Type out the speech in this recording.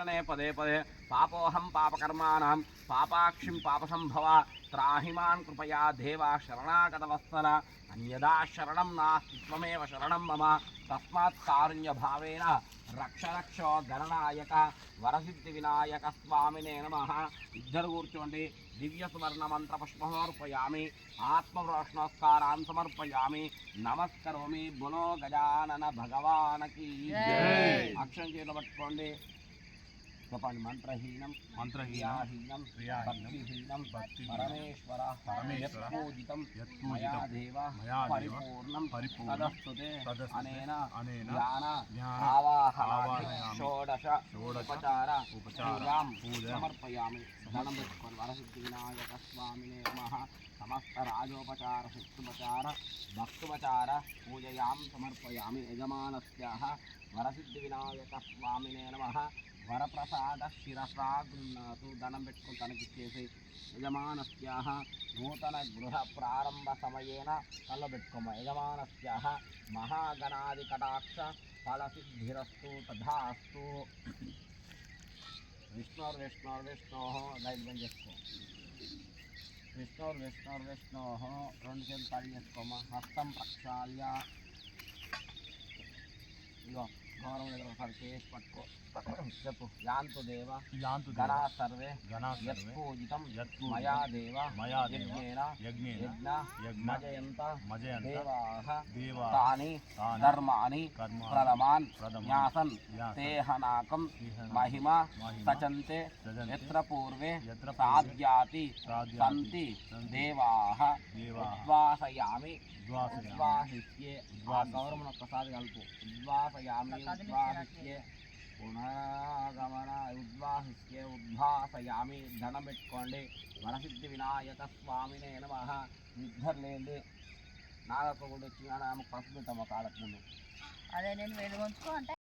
క్షणे పదే పదే పాపోహం పాపకర్మాణం పాపాక్షిం పాపసంభవ త్రాహిమాన్ కృపయా దేవా శరణాగతవస్తన అన్యదా శరణం నాస్తి త్వమేవ శరణం మమ తస్మాత్ కారుణ్యభావేన రక్ష రక్ష గణనాయక వరసిద్ధి వినాయక స్వామినే నమ ఇద్దరు కూర్చోండి దివ్య సువర్ణ మంత్ర పుష్పమర్పయామి సమర్పయామి ఆత్మవృష్ణోస్కారాన్ సమర్పయామి నమస్కరోమి బులో గజానన భగవానకి అక్షం చేతులు పట్టుకోండి जपानि मन्त्रहीनं मन्त्रहीनं भक्तिहीनं परमेश्वर यत्पूजितं मया देव परिपूर्णं उपचार पूजां समर्पयामि धनं वरसिद्धिविनायकस्वामिने नमः समस्तराजोपचारशिष्टुपचार भक्तुपचार पूजयां समर्पयामि пара прасада стирас ラグ на ту दानम పెట్టుకొని తనికి చేసి యజమానస్యః నోతన బృహః ప్రారంభ సమయేన అలా పెట్టుకొమ యజమానస్యః మహా గనాది కడాక్షః ఫలసిహిరస్తు ప్రదాస్తు విష్ణుర్ వేష్ణవర్ష్ణోః నైద్ బం చేస్తం విష్ణుర్ వేష్ణవర్ష్ణోః రెండు చేతులు కాలు పెట్టుకొమ హస్తం ప్రక్షాల్య యో భావనములను పరిచే పట్టుకో చెప్పు యాంతు దేవ యాంతు గణా సర్వే గణా యత్పూజితం మయా దేవ మయా యజ్ఞేన యజ్ఞేన యజ్ఞ మజయంత మజయంత దేవాః దేవా తాని ధర్మాని ప్రథమాన్ న్యాసన్ తేహనాకం మహిమ సచంతే యత్ర పూర్వే సాధ్యాతి సంతి దేవాః ఉద్వాసయామి ఉద్వాసయామి గౌరవం ఒక్కసారి కలుపు ఉద్వాసయామి పునరాగమన ఉద్వాహిష్యే ఉద్భాసయామి ధనం పెట్టుకోండి వరసిద్ధి వినాయక స్వామినే నమ వచ్చి నాగకొడు పసుపు తమ కాలకు ముందు అదే నేను వెలుగొంచుకో అంటే